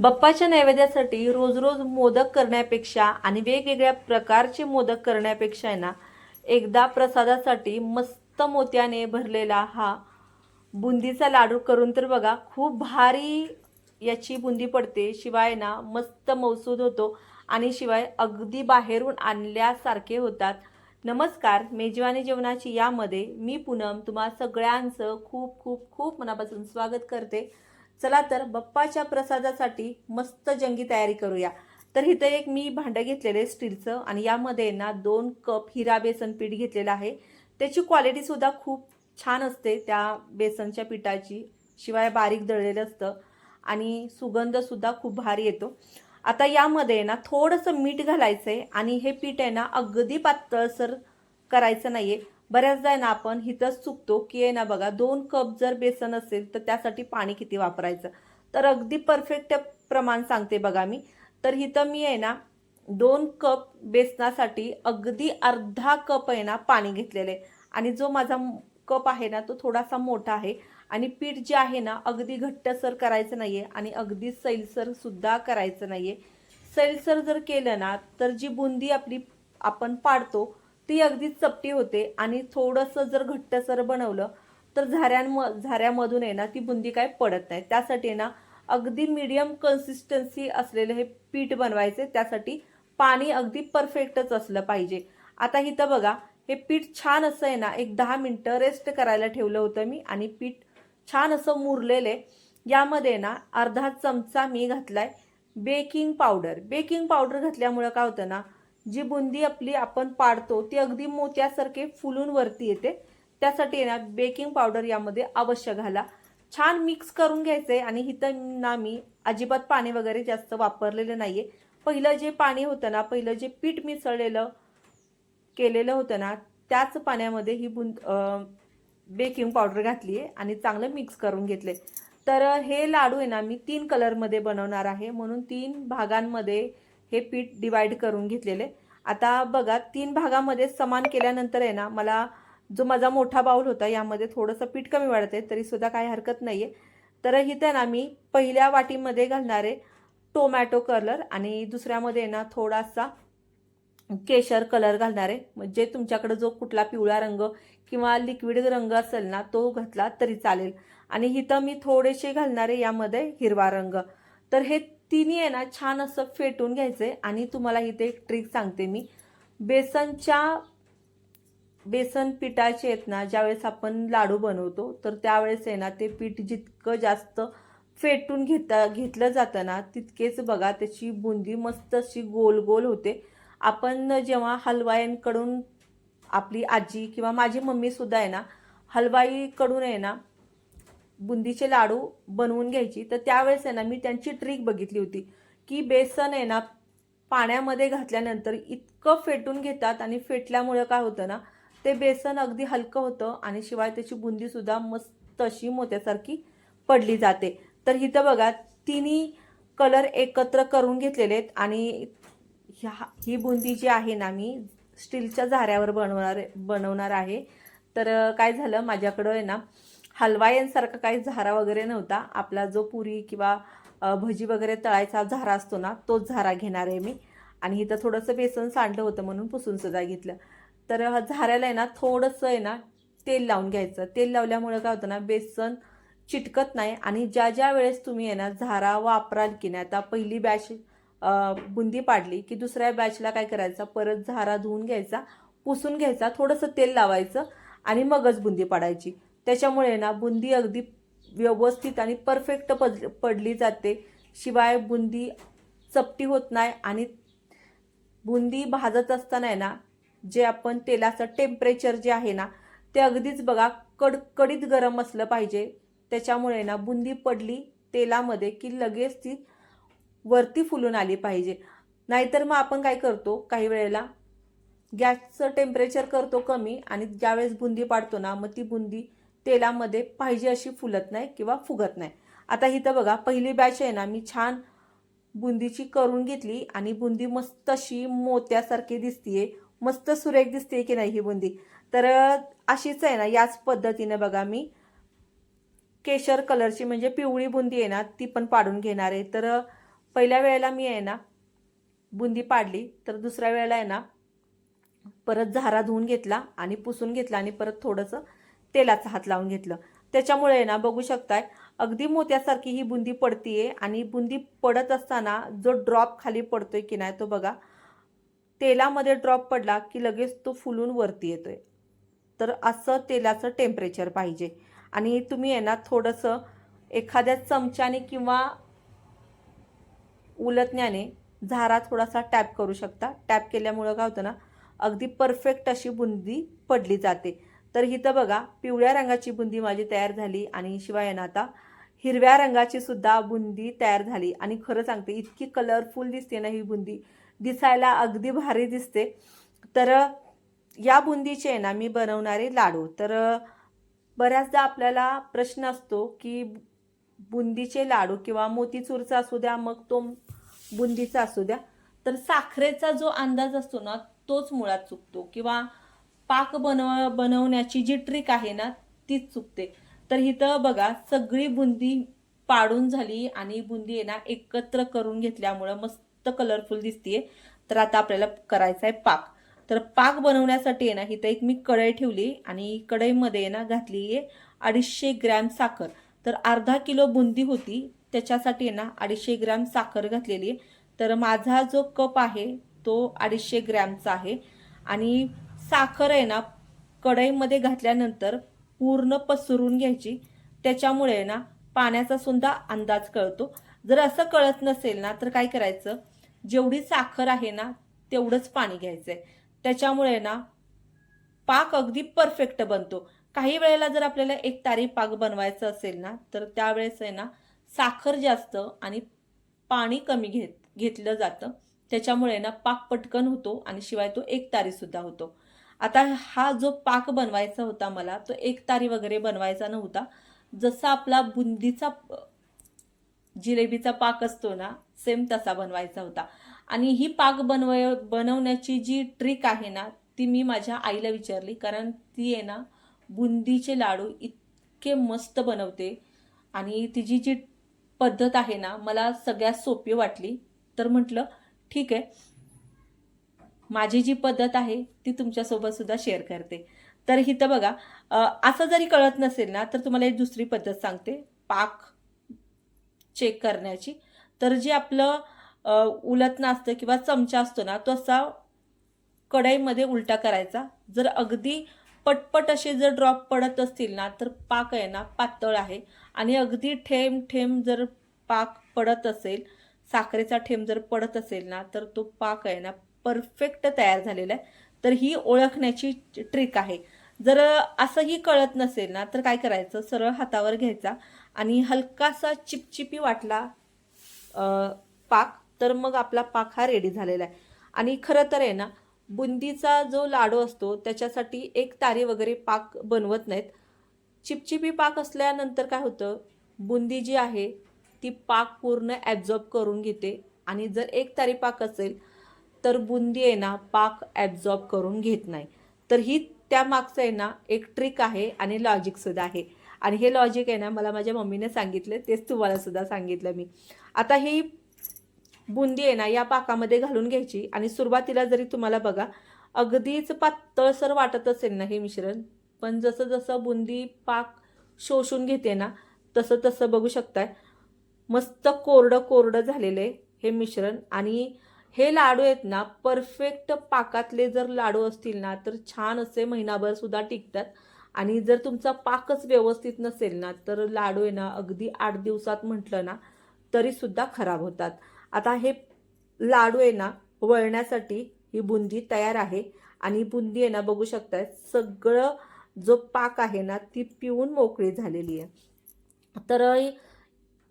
बप्पाच्या नैवेद्यासाठी रोज रोज मोदक करण्यापेक्षा आणि वेगवेगळ्या प्रकारचे मोदक करण्यापेक्षा आहे ना एकदा प्रसादासाठी मस्त मोत्याने भरलेला हा बुंदीचा लाडू करून तर बघा खूप भारी याची बुंदी पडते. शिवाय ना मस्त मौसूद होतो आणि शिवाय अगदी बाहेरून आणल्यासारखे होतात. नमस्कार मेजवानी जेवणाची यामध्ये मी पूनम तुम्हा सगळ्यांचं खूप खूप खूप मनापासून स्वागत करते. चला तर बप्पाच्या प्रसादासाठी मस्त जंगी तयारी करूया. तर इथं एक मी भांडं घेतलेलं आहे स्टीलचं आणि यामध्ये ना दोन कप हिरा बेसन पीठ घेतलेलं आहे. त्याची क्वालिटीसुद्धा खूप छान असते त्या बेसनच्या पिठाची. शिवाय बारीक दळलेलं असतं आणि सुगंधसुद्धा खूप भारी येतो. आता यामध्ये ना थोडंसं मीठ घालायचं आहे आणि हे पीठ आहे ना अगदी पातळसर करायचं नाही आहे बऱ्याचदा आहे ना आपण हिथंच चुकतो की आहे ना बघा दोन कप जर बेसन असेल तर त्यासाठी पाणी किती वापरायचं? तर अगदी परफेक्ट प्रमाण सांगते बघा मी. तर हिथं मी आहे ना दोन कप बेसनासाठी अगदी अर्धा कप आहे ना पाणी घेतलेलं आहे. आणि जो माझा कप आहे ना तो थोडासा मोठा आहे. आणि पीठ जे आहे ना अगदी घट्टसर करायचं नाही आहे आणि अगदी सैलसर सुद्धा करायचं नाही आहे सैलसर जर केलं ना तर जी बुंदी आपली आपण पाडतो ती अगदी चपटी होते आणि थोडंसं जर घट्टसर बनवलं तर झाऱ्यांम झाऱ्यामधून आहे ना ती बुंदी काय पडत नाही. त्यासाठी आहे ना अगदी मिडियम कन्सिस्टन्सी असलेलं हे पीठ बनवायचे. त्यासाठी पाणी अगदी परफेक्टच असलं पाहिजे. आता इथं बघा हे पीठ छान असं आहे ना एक दहा मिनटं रेस्ट करायला ठेवलं होतं मी आणि पीठ छान असं मुरलेले. यामध्ये ना अर्धा चमचा मी घातलाय बेकिंग पावडर बेकिंग पावडर घातल्यामुळं काय होतं ना जी बुंदी आपली आपण पाडतो ती अगदी मोत्यासारखे फुलून वरती येते. त्यासाठी आहे ना बेकिंग पावडर यामध्ये अवश्य घाला. छान मिक्स करून घ्यायचं आहे आणि इथं ना मी अजिबात पाणी वगैरे जास्त वापरलेलं नाही आहे पहिलं जे पाणी होतं ना पहिलं जे पीठ मिसळलेलं केलेलं होतं ना त्याच पाण्यामध्ये ही बुंद बेकिंग पावडर घातली आहे आणि चांगलं मिक्स करून घेतले तर हे लाडू आहे ना मी तीन कलरमध्ये बनवणार आहे. म्हणून तीन भागांमध्ये हे पीठ डिवाइड करून घेतलेले. आता बघा तीन भागामध्ये समान केल्यानंतर आहे ना मला जो माझा मोठा बाऊल होता यामध्ये थोडंसं पीठ कमी वाढत आहे तरीसुद्धा काही हरकत नाही आहे तर इथं ना मी पहिल्या वाटीमध्ये घालणारे टोमॅटो कलर आणि दुसऱ्यामध्ये ना थोडासा केशर कलर घालणारे म्हणजे तुमच्याकडे जो कुठला पिवळा रंग किंवा लिक्विड रंग असेल ना तो घातला तरी चालेल. आणि इथं मी थोडेसे घालणारे यामध्ये हिरवा रंग. तर हे तिन्ही आहे ना छान असं फेटून घ्यायचं. आहे आणि तुम्हाला इथे एक ट्रिक सांगते मी. बेसनच्या बेसन पिठाचे आहेत ना ज्यावेळेस आपण लाडू बनवतो तर त्यावेळेस आहे ना ते पीठ जितकं जास्त फेटून घेता घेतलं जातं ना तितकेच बघा त्याची बुंदी मस्त अशी गोल गोल होते. आपण जेव्हा हलवायांकडून आपली आजी किंवा माझी मम्मीसुद्धा आहे ना हलवाईकडून आहे ना बुंदीचे लाडू बनवून घ्यायची. तर त्यावेळेस आहे ना मी त्यांची ट्रिक बघितली होती की बेसन आहे ना पाण्यामध्ये घातल्यानंतर इतकं फेटून घेतात आणि फेटल्यामुळे काय होतं ना ते बेसन अगदी हलकं होतं आणि शिवाय त्याची बुंदीसुद्धा मस्त अशी मोत्यासारखी पडली जाते. तर इथं बघा तिन्ही कलर एकत्र करून घेतलेले आहेत आणि ह्या ही बुंदी जी आहे ना मी स्टीलच्या झाऱ्यावर बनवणार बनवणार आहे. तर काय झालं माझ्याकडं आहे ना हलवायांसारखा काही झारा वगैरे नव्हता. आपला जो पुरी किंवा भजी वगैरे तळायचा झारा असतो ना तोच झारा घेणार आहे मी. आणि इथं थोडंसं बेसन सांडलं होतं म्हणून पुसून सुद्धा घेतलं. तर झाऱ्याला आहे ना थोडंसं आहे ना तेल लावून घ्यायचं. तेल लावल्यामुळं काय होतं ना बेसन चिटकत नाही. आणि ज्या ज्या वेळेस तुम्ही आहे ना झारा वापराल की नाही आता पहिली बॅच बुंदी पाडली की दुसऱ्या बॅचला काय करायचं परत झारा धुवून घ्यायचा पुसून घ्यायचा थोडंसं तेल लावायचं आणि मगच बुंदी पाडायची. त्याच्यामुळे ना बुंदी अगदी व्यवस्थित आणि परफेक्ट पड पडली जाते. शिवाय बुंदी चपटी होत नाही आणि बुंदी भाजत असताना आहे ना जे आपण तेलाचं टेम्परेचर जे आहे ना ते अगदीच बघा कडकडीत गरम असलं पाहिजे. त्याच्यामुळे ना बुंदी पडली तेलामध्ये की लगेच ती वरती फुलून आली पाहिजे. नाहीतर मग आपण काय करतो काही वेळेला गॅसचं टेम्परेचर करतो कमी आणि ज्यावेळेस बुंदी पाडतो ना मग ती बुंदी तेलामध्ये पाहिजे अशी फुलत नाही किंवा फुगत नाही. आता इथं बघा पहिली बॅच आहे ना मी छान बुंदीची करून घेतली आणि बुंदी मस्त अशी मोत्यासारखी दिसतीये. मस्त सुरेख दिसते की नाही ही बुंदी? तर अशीच आहे ना याच पद्धतीनं बघा मी. केशर कलरची म्हणजे पिवळी बुंदी आहे ना ती पण पाडून घेणार आहे. तर पहिल्या वेळेला मी आहे ना बुंदी पाडली. तर दुसऱ्या वेळेला आहे ना परत झारा धुवून घेतला आणि पुसून घेतला आणि परत थोडंसं तेलाचा हात लावून घेतलं. त्याच्यामुळे आहे ना बघू शकताय अगदी मोत्यासारखी ही बुंदी पडतीये आणि बुंदी पडत असताना जो ड्रॉप खाली पडतोय की नाही तो बघा तेलामध्ये ड्रॉप पडला की लगेच तो फुलून वरती येतोय. तर असं तेलाचं टेम्परेचर पाहिजे. आणि तुम्ही आहे ना थोडंसं एखाद्या चमच्याने किंवा उलटण्याने झारा थोडासा टॅप करू शकता. टॅप केल्यामुळं काय होतं ना अगदी परफेक्ट अशी बुंदी पडली जाते. तर इथं बघा पिवळ्या रंगाची बुंदी माझी तयार झाली आणि शिवाय आहे ना आता हिरव्या रंगाची सुद्धा बुंदी तयार झाली. आणि खरं सांगते इतकी कलरफुल दिसते ना ही बुंदी. दिसायला अगदी भारी दिसते. तर या बुंदीचे आहे ना मी बनवणारे लाडू. तर बऱ्याचदा आपल्याला प्रश्न असतो की बुंदीचे लाडू किंवा मोतीचूरचा असू द्या मग तो बुंदीचा असू द्या तर साखरेचा जो अंदाज असतो ना तोच मुळात चुकतो. किंवा पाक बनव बनवण्याची जी ट्रिक आहे ना तीच चुकते. तर इथं बघा सगळी बुंदी पाडून झाली आणि बुंदी आहे ना एकत्र करून घेतल्यामुळं मस्त कलरफुल दिसतीये. तर आता आपल्याला करायचा आहे पाक. तर पाक बनवण्यासाठी आहे ना इथं एक मी कढई ठेवली आणि कढईमध्ये आहे ना घातली आहे अडीचशे ग्रॅम साखर. तर अर्धा किलो बुंदी होती त्याच्यासाठी आहे ना अडीचशे ग्रॅम साखर घातलेली आहे. तर माझा जो कप आहे तो अडीचशे ग्रॅमचा आहे. आणि साखर आहे ना कढईमध्ये घातल्यानंतर पूर्ण पसरून घ्यायची. त्याच्यामुळे आहे ना पाण्याचा सुद्धा अंदाज कळतो. जर असं कळत नसेल ना तर काय करायचं? जेवढी साखर आहे ना तेवढंच पाणी घ्यायचं आहे त्याच्यामुळे ना पाक अगदी परफेक्ट बनतो. काही वेळेला जर आपल्याला एक तारी पाक बनवायचं असेल ना तर त्यावेळेस आहे ना साखर जास्त आणि पाणी कमी घेत घेतलं जातं. त्याच्यामुळे ना पाक पटकन होतो आणि शिवाय तो एक तारीसुद्धा होतो. आता हा जो पाक बनवायचा होता मला तो एक तारी वगैरे बनवायचा नव्हता. जसा आपला बुंदीचा जिलेबीचा पाक असतो ना सेम तसा बनवायचा होता. आणि ही पाक बनव बनवण्याची जी ट्रिक आहे ना ती मी माझ्या आईला विचारली कारण ती आहे ना बुंदीचे लाडू इतके मस्त बनवते. आणि तिची जी पद्धत आहे ना मला सगळ्यात सोपी वाटली. तर म्हटलं ठीक आहे. माझी जी पद्धत आहे ती तुमच्यासोबत सुद्धा शेअर करते. तर इथं बघा असं जरी कळत नसेल ना तर तुम्हाला एक दुसरी पद्धत सांगते. पाक चेक करण्याची. तर जे आपलं उलटणं असतं किंवा चमचा असतो ना तो असा कढईमध्ये उलटा करायचा. जर अगदी पटपट असे जर ड्रॉप पडत असतील ना तर पाक आहे ना पातळ आहे. आणि अगदी ठेम ठेम जर पाक पडत असेल साखरेचा ठेम जर पडत असेल ना तर तो पाक आहे ना परफेक्ट तयार झालेलं आहे. तर ही ओळखण्याची ट्रिक आहे. जर असंही कळत नसेल ना तर काय करायचं? सरळ हातावर घ्यायचा आणि हलकासा चिपचिपी वाटला पाक तर मग आपला पाक हा रेडी झालेला आहे. आणि खरं तर आहे ना बुंदीचा जो लाडू असतो त्याच्यासाठी एक तारी वगैरे पाक बनवत नाहीत. चिपचिपी पाक असल्यानंतर काय होतं? बुंदी जी आहे ती पाक पूर्ण ॲब्झॉर्ब करून घेते. आणि जर एक तारी पाक असेल तर बुंदी आहे ना पाक ॲब्झॉर्ब करून घेत नाही. तर ही त्या मागचं आहे ना एक ट्रिक आहे आणि लॉजिकसुद्धा आहे. आणि हे लॉजिक आहे ना मला माझ्या मम्मीने सांगितलं तेच तुम्हाला सुद्धा सांगितलं मी. आता ही बुंदी आहे ना या पाकामध्ये घालून घ्यायची आणि सुरुवातीला जरी तुम्हाला बघा अगदीच पातळसर वाटत असेल ना हे मिश्रण पण जसं जसं बुंदी पाक शोषून घेते ना तसं तसं बघू शकताय. मस्त कोरडं कोरडं झालेलं आहे हे मिश्रण आणि हे लाडू आहेत ना परफेक्ट पाकातले जर लाडू असतील ना तर छान असे महिनाभर सुद्धा टिकतात. आणि जर तुमचा पाकच व्यवस्थित नसेल ना तर लाडू आहे ना अगदी आठ दिवसात म्हटलं ना तरी सुद्धा खराब होतात. आता हे लाडू आहे ना वळण्यासाठी ही बुंदी तयार आहे. आणि बुंदी आहे ना बघू शकताय सगळं जो पाक आहे ना ती पिऊन मोकळी झालेली आहे. तर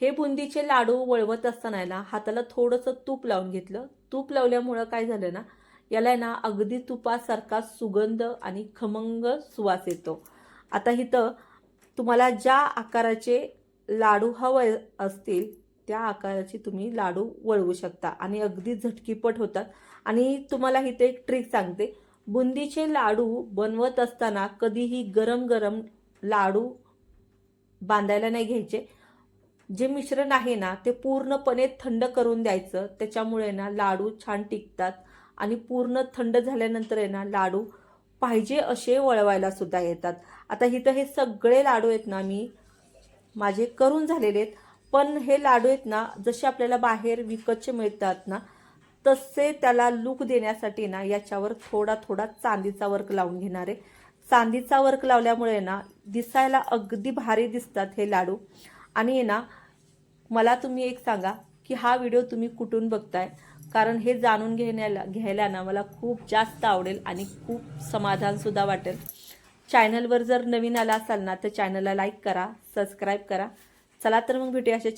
हे बुंदीचे लाडू वळवत असताना आहे ना हाताला थोडंसं तूप लावून घेतलं. तूप लावल्यामुळं काय झालं ना याला आहे ना अगदी तुपासारखा सुगंध आणि खमंग सुवास येतो. आता इथं तुम्हाला ज्या आकाराचे लाडू हवे असतील त्या आकाराचे तुम्ही लाडू वळवू शकता आणि अगदी झटकीपट होतात. आणि तुम्हाला इथे एक ट्रिक सांगते. बुंदीचे लाडू बनवत असताना कधीही गरम गरम लाडू बांधायला नाही घ्यायचे. जे मिश्रण आहे ना ते पूर्णपणे थंड करून द्यायचं. त्याच्यामुळे ना लाडू छान टिकतात आणि पूर्ण थंड झाल्यानंतर आहे ना लाडू पाहिजे असे वळवायला सुद्धा येतात. आता इथं हे सगळे लाडू आहेत ना मी माझे करून झालेले आहेत. पण हे लाडू आहेत ना जसे आपल्याला बाहेर विकतचे मिळतात ना तसे त्याला लूक देण्यासाठी ना याच्यावर थोडा थोडा चांदीचा वर्क लावून घेणार आहे. चांदीचा वर्क लावल्यामुळे ना दिसायला अगदी भारी दिसतात हे लाडू. आणि ना मला तुम्ही एक सांगा की हा व्हिडिओ तुम्ही कुठून बघताय? कारण हे जाणून घेण्याला घ्यायला ना मला खूप जास्त आवडेल आणि खूप समाधानसुद्धा वाटेल. चॅनलवर जर नवीन आला असाल ना तर चॅनलला लाईक करा सबस्क्राईब करा. चला तर मग भेटूया असे